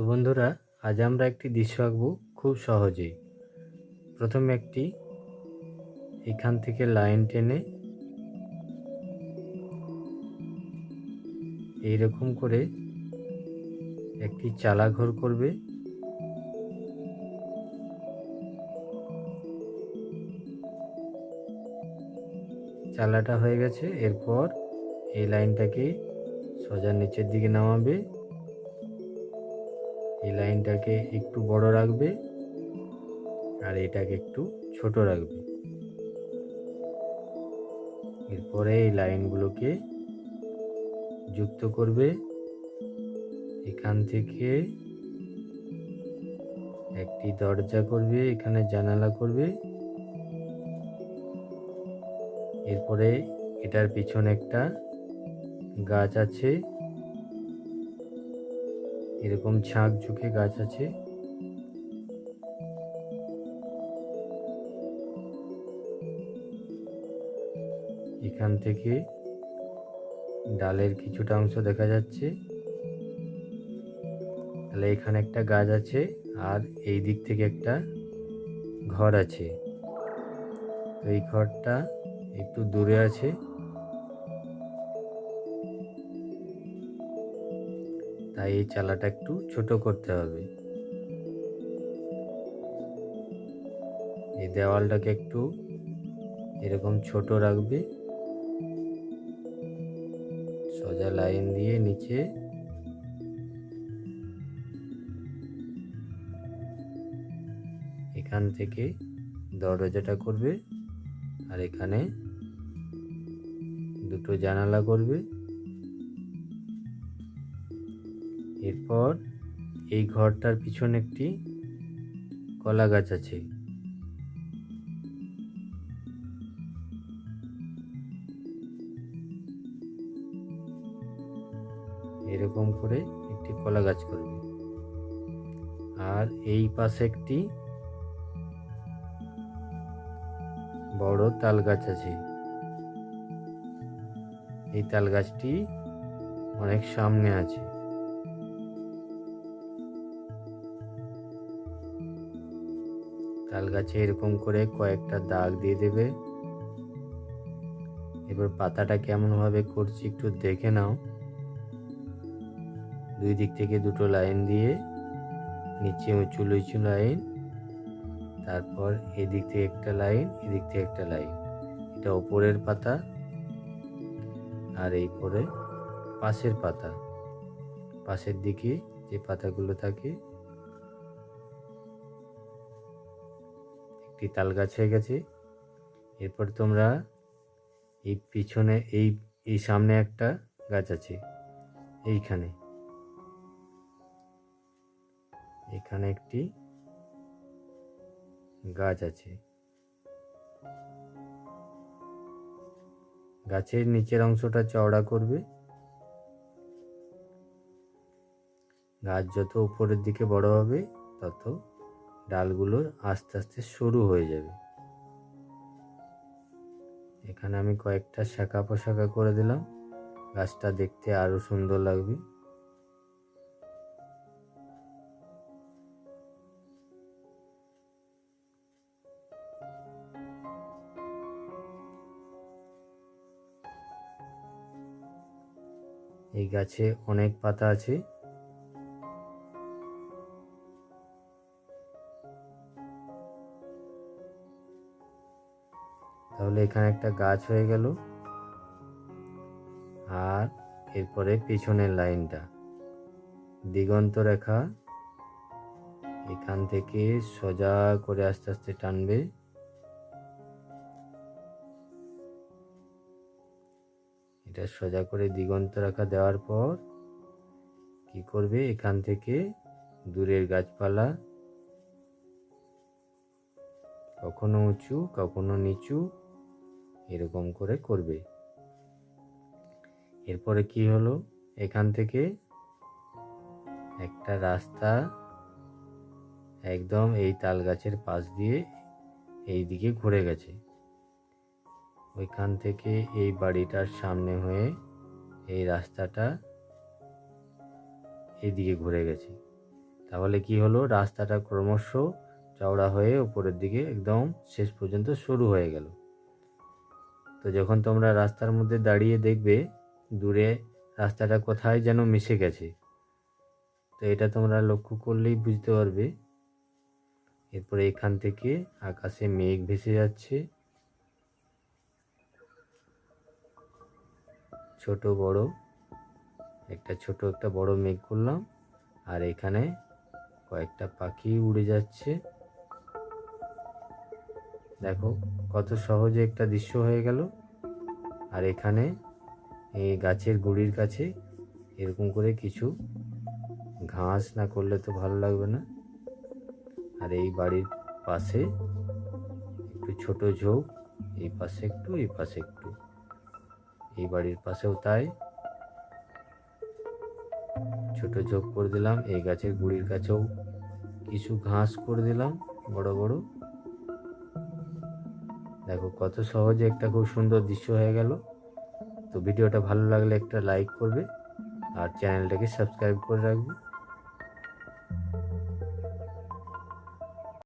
তো বন্ধুরা, আজ আমরা একটি দৃশ্য আঁকবো খুব সহজেই। প্রথমে একটি এখান থেকে লাইন টেনে এইরকম করে একটি চালা ঘর করবে। চালাটা হয়ে গেছে, এরপর এই লাইনটাকে সোজা নিচের দিকে নামাবে। এই লাইনটাকে একটু বড় রাখবে আর এটাকে একটু ছোট রাখবে। এরপরে এই লাইনগুলোকে যুক্ত করবে। এখান থেকে একটি দরজা করবে, এখানে জানালা করবে। এরপরে এটার পিছনে একটা গাছ আছে। এরকম ছাঁক ঝুঁকে গাছ আছে। এখান থেকে ডালের কিছুটা অংশ দেখা যাচ্ছে। তাহলে এখানে একটা গাছ আছে আর এই দিক থেকে একটা ঘর আছে। এই ঘরটা একটু দূরে আছে। তাই এই চালাটা একটু ছোট করতে হবে। এই দেওয়ালটাকে একটু এরকম ছোট রাখবে। সোজা লাইন দিয়ে নিচে এখান থেকে দরজাটা করবে আর এখানে দুটো জানালা করবে। এরপর এই ঘরটার পিছনে একটি কলা গাছ আছে। এরকম করে একটি কলা গাছ করবে। আর এই পাশে একটি বড় তাল গাছ আছে। এই তাল গাছটি অনেক সামনে আছে। তাল গাছে এরকম করে কয়েকটা দাগ দিয়ে দেবে। এবার পাতাটা কেমনভাবে করছি একটু দেখে নাও। দুই দিক থেকে দুটো লাইন দিয়ে নিচে উঁচু লুচু লাইন, তারপর এদিক থেকে একটা লাইন, এদিক থেকে একটা লাইন। এটা ওপরের পাতা আর এই পরে পাশের পাতা। পাশের দিকে যে পাতাগুলো থাকে একটি তাল গাছ হয়ে গেছে। এরপর তোমরা এই পিছনে, এই এই সামনে একটা গাছ আছে, এইখানে। এখানে একটি গাছ আছে। গাছের নিচের অংশটা চওড়া করবে। গাছ যত উপরের দিকে বড় হবে, তত ডালগুলোর আস্তে আস্তে সরু হয়ে যাবে। এখানে আমি কয়েকটা শাখা পোশাখা করে দিলাম। গাছটা দেখতে আরও সুন্দর লাগবে। এই গাছে অনেক পাতা আছে। তাহলে এখানে একটা গাছ হয়ে গেল। আর এরপরে পিছনের লাইনটা। দিগন্ত রেখা এখান থেকে সোজা করে আস্তে আস্তে টানবে। এটা সোজা করে দিগন্ত রেখা দেওয়ার পর কি করবে? এখান থেকে দূরের গাছপালা। কখনো উঁচু, কখনো নিচু। এরকম করে করবে। এরপরে কি হলো? এখান থেকে একটা রাস্তা একদম এই তাল গাছের পাশ দিয়ে এই দিকে ঘুরে গেছে। ওইখান থেকে এই বাড়িটার সামনে হয়ে এই রাস্তাটা এইদিকে ঘুরে গেছে। তাহলে কি হলো? রাস্তাটা ক্রমশ চওড়া হয়ে উপরের দিকে একদম শেষ পর্যন্ত শুরু হয়ে গেল। তো যখন তোমরা রাস্তার মধ্যে দাঁড়িয়ে দেখবে, দূরে রাস্তাটা কোথায় যেন মিশে গেছে। তো এটা তোমরা লক্ষ্য করলেই বুঝতে পারবে। এরপরে এখান থেকে আকাশে মেঘ ভেসে যাচ্ছে। ছোট বড়, একটা ছোট, একটা বড় মেঘ করলাম। আর এখানে কয়েকটা পাখি উড়ে যাচ্ছে। দেখো, কত সহজে একটা দৃশ্য হয়ে গেল। আর এখানে এই গাছের গুড়ির কাছে এরকম করে কিছু ঘাস না করলে তো ভালো লাগবে না। আর এই বাড়ির পাশে একটু ছোট ঝোপ, এই পাশে একটু, এই পাশে একটু। এই বাড়ির পাশেও তাই। ছোট ঝোপ করে দিলাম, এই গাছের গুড়ির কাছেও কিছু ঘাস করে দিলাম, বড় বড়। দেখো, কত সহজে একটা খুব সুন্দর দৃশ্য হয়ে গেল। তো ভিডিওটা ভালো লাগলে একটা লাইক করবে আর চ্যানেলটাকে সাবস্ক্রাইব করে রাখবে।